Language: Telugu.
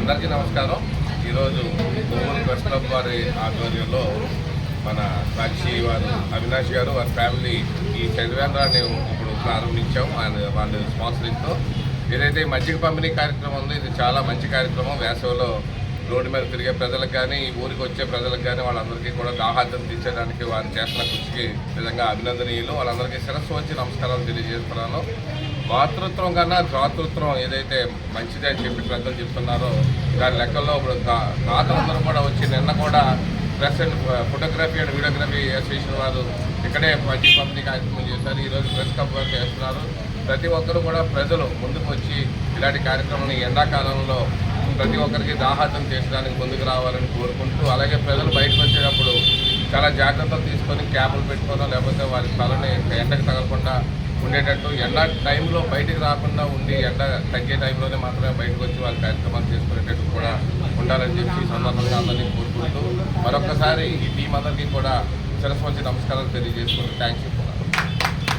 అందరికీ నమస్కారం. ఈరోజు కొవ్వూరు ప్రెస్ క్లబ్ వారి ఆధ్వర్యంలో మన సాక్షి వారు అవినాష్ గారు వారి ఫ్యామిలీ ఈ చదివేంద్రాన్ని ఇప్పుడు ప్రారంభించాం ఆయన వాళ్ళ స్పాన్సరింగ్తో. ఏదైతే మజ్జిగ పంపిణీ కార్యక్రమం ఉందో ఇది చాలా మంచి కార్యక్రమం. వేసవిలో రోడ్డు మీద తిరిగే ప్రజలకు కానీ ఈ ఊరికి వచ్చే ప్రజలకు కానీ వాళ్ళందరికీ కూడా దాహార్థం తీర్చడానికి వారు చేసిన కృషికి నిజంగా అభినందనీయులు. వాళ్ళందరికీ శిరస్సు వచ్చి నమస్కారాలు తెలియజేస్తున్నాను. మాతృత్వం కన్నా ధాతృత్వం ఏదైతే మంచిది అని చెప్పి ప్రజలు చెప్తున్నారో దాని లెక్కల్లో ఇప్పుడు దాతలందరూ కూడా వచ్చి నిన్న కూడా press and photography and videography association వారు ఇక్కడే మంచి పంపిణీ కార్యక్రమం చేశారు. ఈరోజు ప్రెస్ కంపెనీ చేస్తున్నారు. ప్రతి ఒక్కరూ కూడా ప్రజలు ముందుకు వచ్చి ఇలాంటి కార్యక్రమాన్ని ఎండాకాలంలో ప్రతి ఒక్కరికి దాహార్థం చేసడానికి ముందుకు రావాలని కోరుకుంటూ అలాగే ప్రజలు బయటకు వచ్చేటప్పుడు చాలా జాగ్రత్తలు తీసుకొని క్యాబులు పెట్టుకోవడం లేకపోతే వారి స్థలాన్ని ఎండకు తగలకుండా ఉండేటట్టు ఎండ టైంలో బయటికి రాకుండా ఉండి ఎండ తగ్గే టైంలోనే మాత్రమే బయటకు వచ్చి వాళ్ళ కార్యక్రమాలు చేసుకునేటట్టు కూడా ఉండాలని చెప్పి సందర్భంగా అందరినీ కోరుకుంటూ మరొకసారి ఈ టీం అందరికీ కూడా శిరస్సు నమస్కారాలు తెలియజేసుకుంటూ థ్యాంక్స్